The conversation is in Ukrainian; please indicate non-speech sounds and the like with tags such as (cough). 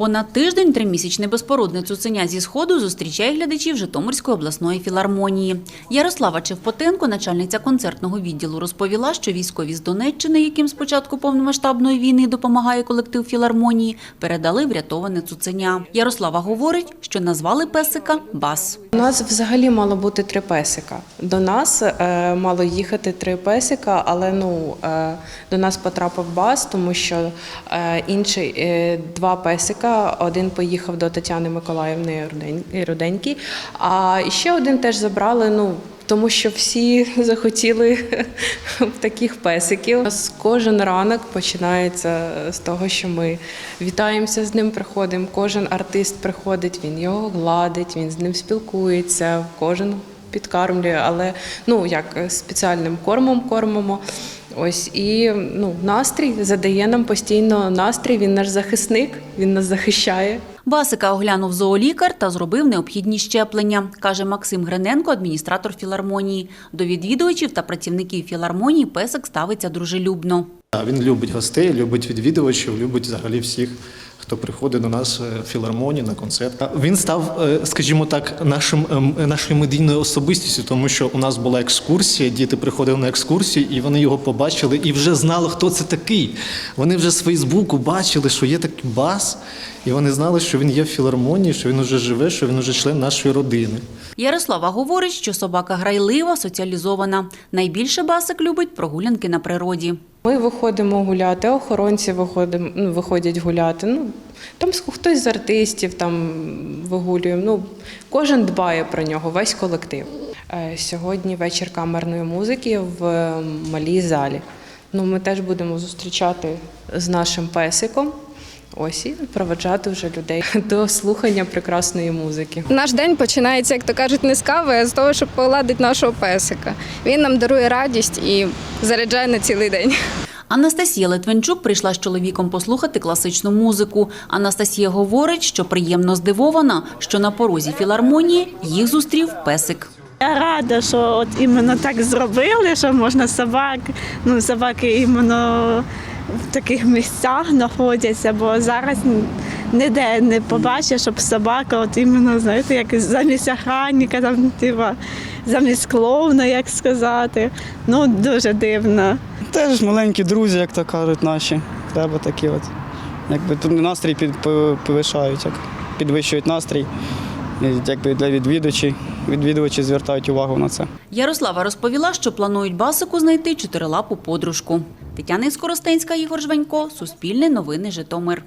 Понад тиждень тримісячне безпородне цуценя зі сходу зустрічає глядачів Житомирської обласної філармонії. Ярослава Чевпотенко, начальниця концертного відділу, розповіла, що військові з Донеччини, яким з початку повномасштабної війни допомагає колектив філармонії, передали врятоване цуценя. Ярослава говорить, що назвали песика Бас. У нас взагалі мало бути три песика. До нас е, мало їхати три песика, але ну е, до нас потрапив бас, тому що е, інші е, два песика. Один поїхав до Тетяни Миколаївни Рудень- Руденьки, а ще один теж забрали. Ну тому що всі (laughs) захотіли (laughs) таких песиків. У кожен ранок починається з того, що ми вітаємося з ним, приходимо. Кожен артист приходить, він його гладить, він з ним спілкується, кожен підкармлює, але ну як спеціальним кормом кормимо. Ось і ну, настрій задає нам постійно настрій. Він наш захисник, він нас захищає. Басика оглянув зоолікар та зробив необхідні щеплення, каже Максим Гриненко, адміністратор філармонії. До відвідувачів та працівників філармонії песик ставиться дружелюбно. Він любить гостей, любить відвідувачів, любить взагалі всіх, хто приходить до нас е, в філармонію на концерт. Він став, е, скажімо так, нашим ем, нашою медійною особистістю, тому що у нас була екскурсія, діти приходили на екскурсію, і вони його побачили і вже знали, хто це такий. Вони вже з Фейсбуку бачили, що є такий бас, і вони знали, що він є в філармонії, що він уже живе, що він уже член нашої родини. Ярослава говорить, що собака грайлива, соціалізована. Найбільше басик любить прогулянки на природі. Ми виходимо гуляти, охоронці виходимо, ну, виходять гуляти. Ну, там хтось з артистів там вигулюємо. Ну, кожен дбає про нього, весь колектив. Е, Сьогодні вечір камерної музики в е, малій залі. Ну, ми теж будемо зустрічати з нашим песиком. Ось і проведжати вже людей (laughs) до слухання прекрасної музики. Наш день починається, як то кажуть, не з кави, а з того, щоб погладити нашого песика. Він нам дарує радість і заряджає на цілий день. Анастасія Литвинчук прийшла з чоловіком послухати класичну музику. Анастасія говорить, що приємно здивована, що на порозі філармонії їх зустрів песик. Я рада, що от іменно так зробили, що можна собак, ну собаки іменно в таких місцях знаходяться, бо зараз ніде не побачиш, щоб собака, от іменно, знаєте, як замість охранника, там, типа, замість клоуна, як сказати. Ну, дуже дивно. Теж маленькі друзі, як то кажуть, наші. Треба такі от. Якби тут настрій під, повишають, як підвищують настрій. Якби для відвідувачів, відвідувачі звертають увагу на це. Ярослава розповіла, що планують басику знайти чотирилапу подружку. Тетяна Іскоростенська, Ігор Жванько, Суспільне новини Житомир.